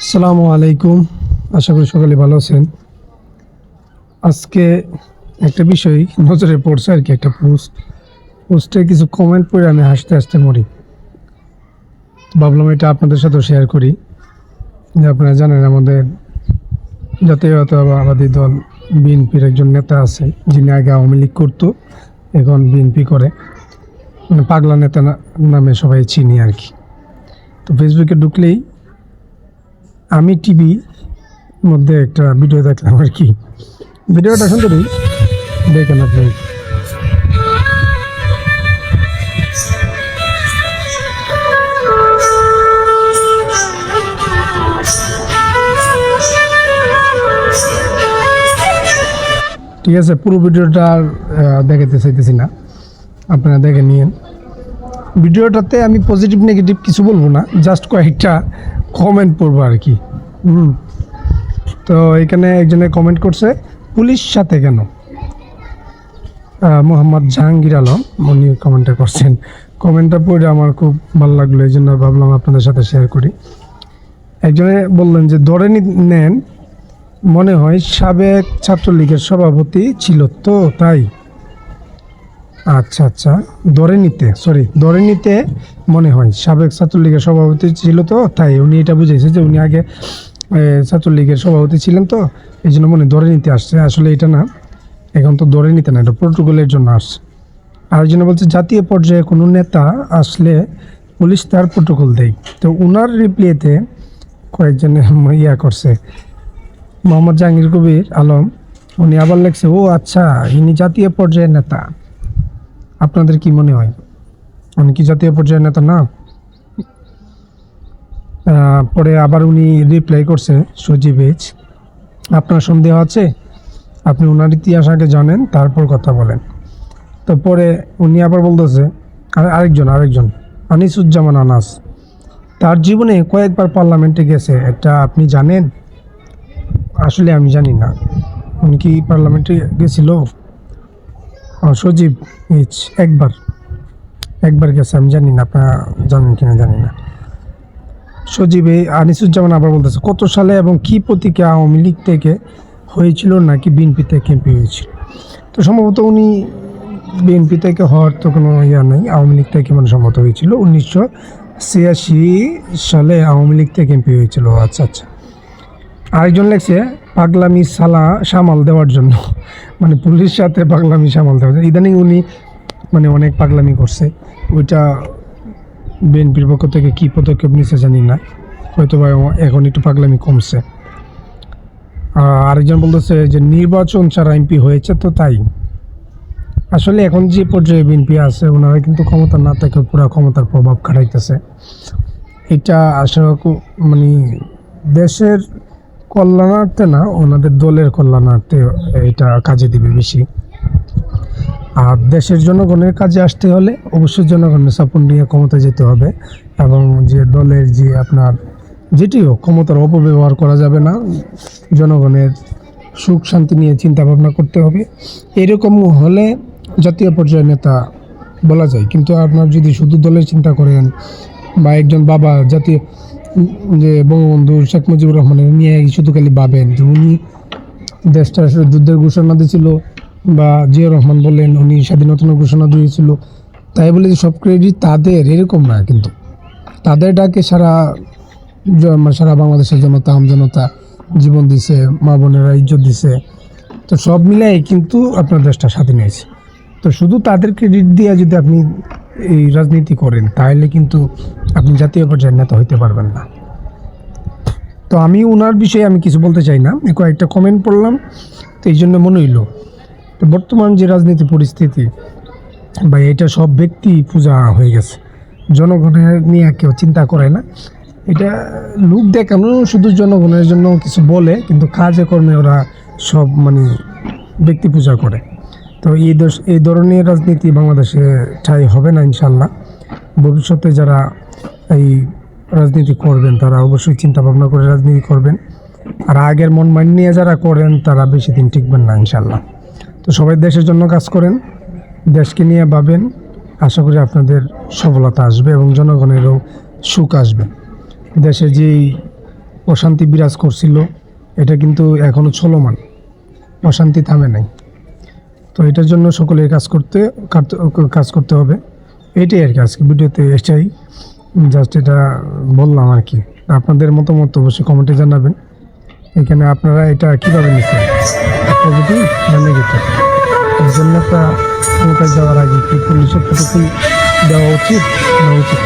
আসসালামু আলাইকুম। আশা করি সকালে ভালো আছেন। আজকে একটা বিষয় নজরে পড়ছে আর কি, একটা পোস্ট। পোস্টে কিছু কমেন্ট পড়ে আমি হাসতে হাসতে মরি। ভাবলাম এটা আপনাদের সাথেও শেয়ার করি। যে আপনারা জানেন আমাদের জাতীয়তাবাদী দল, বিএনপির একজন নেতা আছে, যিনি আগে আওয়ামী লীগ করতো, এখন বিএনপি করে। মানে পাগলা নেতা নামে সবাই চিনি আর কি। তো ফেসবুকে ঢুকলেই আমি টিভি মধ্যে একটা ভিডিও দেখলাম আর কি। ভিডিওটা সুন্দরই দেখেন আপনি। ঠিক আছে, পুরো ভিডিওটা আর দেখাতে চাইতেছি না। আপনারা দেখে নিয়েন। ভিডিওটাতে আমি পজিটিভ নেগেটিভ কিছু বলব না জাস্ট কয়েকটা কমেন্ট পড়ব আর কি। হুম। তো এখানে একজনে কমেন্ট করছে, পুলিশ সাথে কেন? মোহাম্মদ জাহাঙ্গীর আলম, উনি কমেন্টটা করছেন। কমেন্টটা পড়ে আমার খুব ভালো লাগল এই জন্য ভাবলাম আপনাদের সাথে শেয়ার করি। একজনে বললেন যে, ধরে নেন, মনে হয় সাবেক ছাত্রলীগের সভাপতি ছিল তো, তাই? আচ্ছা আচ্ছা ধরে নিতে সরি ধরে নিতে মনে হয় সাবেক ছাত্রলীগের সভাপতি ছিল তো, তাই? উনি এটা বুঝেছে যে, উনি আগে ছাত্রলীগের সভাপতি ছিলেন তো, এই জন্য মনে ধরে নিতে আসছে। আসলে এটা না, এখন তো ধরে নিতে না, এটা প্রোটোকলের জন্য আসছে। আরেকজনে বলছে জাতীয় পর্যায়ে কোনো নেতা আসলে পুলিশ তার প্রোটোকল দেয়। তো ওনার রিপ্লাইতে কয়েকজনে ইয়া করছে। মোহাম্মদ জাহাঙ্গীর কবির আলম, উনি আবার লেখছে, ও আচ্ছা ইনি জাতীয় পর্যায়ের নেতা। আপনাদের কি মনে হয়? উনি কি জাতীয় পর্যায়ের নেতা? না। পরে আবার উনি রিপ্লাই করছে সজীব এইচ আপনার সন্দেহ আছে? আপনি ওনার ইতিহাস আগে জানেন, তারপর কথা বলেন। তো পরে উনি আবার বলতেছে, আর আরেকজন আরেকজন, আনিসুজ্জামান আনাস, তার জীবনে কয়েকবার পার্লামেন্টে গেছে, এটা আপনি জানেন? আসলে আমি জানি না। উনি কি পার্লামেন্টে গেছিল? সজীব এইচ একবার একবার গেছে, আমি জানি না, আপনারা জানেন কিনা জানি না। সজীব আনিসুজ্জামান আবার বলতেছে, কত সালে এবং কি প্রতীকে আওয়ামী লীগ থেকে হয়েছিল নাকি বিএনপি থেকে এমপি হয়েছিল? তো সম্ভবত উনি বিএনপি থেকে হওয়ার তো কোনো ইয়া নেই, আওয়ামী লীগ থেকে মানে সম্ভবত হয়েছিল। উনিশশো ছিয়াশি সালে আওয়ামী লীগ থেকে এমপি হয়েছিল। আচ্ছা আচ্ছা। আরেকজন লেখছে, পাগলামি সালা সামাল দেওয়ার জন্য। মানে পুলিশ সাথে পাগলামি সামাল দেওয়ার জন্য। ইদানিং উনি মানে অনেক পাগলামি করছে। ওইটা বিএনপির পক্ষ থেকে কী পদক্ষেপ নিচ্ছে জানি না। হয়তো বা এখন একটু পাগলামি কমছে। আর আরেকজন বলতেছে যে নির্বাচন ছাড়া এমপি হয়েছে তো তাই। আসলে এখন যে পর্যায়ে বিএনপি আছে, ওনারা কিন্তু ক্ষমতা না থেকে পুরো ক্ষমতার প্রভাব খাটাইতেছে। এটা আশা মানে দেশের কল্যাণার্থে না, ওনাদের দলের কল্যাণার্থে এটা কাজে দিবে বেশি। আর দেশের জনগণের কাজে আসতে হলে অবশ্যই জনগণের সাপোর্ট নিয়ে ক্ষমতা যেতে হবে এবং যে দলের যে আপনার যেটিও ক্ষমতার অপব্যবহার করা যাবে না। জনগণের সুখ শান্তি নিয়ে চিন্তা ভাবনা করতে হবে। এরকম হলে জাতীয় পর্যায়ের নেতা বলা যায়। কিন্তু আপনার যদি শুধু দলের চিন্তা করেন বা একজন বাবা জাতীয় যে বঙ্গবন্ধু শেখ মুজিবুর রহমানের নিয়ে শুধু খালি ভাবেন যে উনি দেশটা যুদ্ধের ঘোষণা দিয়েছিল বা জিয়া রহমান বললেন উনি স্বাধীনতা ঘোষণা দিয়েছিল। তাই বলে যে সব ক্রেডিট তাদের, এরকম না কিন্তু। তাদের ডাকে সারা মানে সারা বাংলাদেশের জনতা, আম জনতা জীবন দিছে, মা বোনেরা ইজ্জত দিছে। তো সব মিলাই কিন্তু আপনার দেশটা স্বাধীন হয়েছে। তো শুধু তাদের ক্রেডিট দিয়ে যদি আপনি এই রাজনীতি করেন, তাহলে কিন্তু আপনি জাতীয় পর্যায়ের নেতা হইতে পারবেন না। তো আমি ওনার বিষয়ে আমি কিছু বলতে চাই না। কয়েকটা কমেন্ট পড়লাম। তো এই জন্য মনে হইল তো বর্তমান যে রাজনীতি পরিস্থিতি বা এটা সব ব্যক্তি পূজা হয়ে গেছে। জনগণের নিয়ে কেউ চিন্তা করে না। এটা লোক দেখানো শুধু জনগণের জন্য কিছু বলে, কিন্তু কাজে কর্মে ওরা সব মানে ব্যক্তি পূজা করে। তো এই দেশ এই ধরনের রাজনীতি বাংলাদেশে ঠাই হবে না, ইনশাল্লাহ। ভবিষ্যতে যারা এই রাজনীতি করবেন, তারা অবশ্যই চিন্তা ভাবনা করে রাজনীতি করবেন। আর আগের মন মাইন নিয়ে যারা করেন, তারা বেশি দিন টিকবেন না, ইনশাল্লাহ। তো সবাই দেশের জন্য কাজ করেন, দেশকে নিয়ে ভাবেন, আশা করি আপনাদের সফলতা আসবে এবং জনগণেরও সুখ আসবে। দেশে যেই অশান্তি বিরাজ করছিল, এটা কিন্তু এখনও চলমান, অশান্তি থামে নাই। তো এটার জন্য সকলের কাজ করতে কাজ করতে হবে। এটাই আর কি আজকে ভিডিওতে এটাই জাস্ট এটা বললাম আর কি। আপনাদের মতামত অবশ্যই কমেন্টে জানাবেন। এখানে আপনারা এটা কীভাবে নিচ্ছেন? পজিটিভ না নেগেটিভ এর জন্য একটা ক্ষমতায় যাওয়ার আগে কি পুলিশের প্রটোকল দেওয়া উচিত? না উচিত?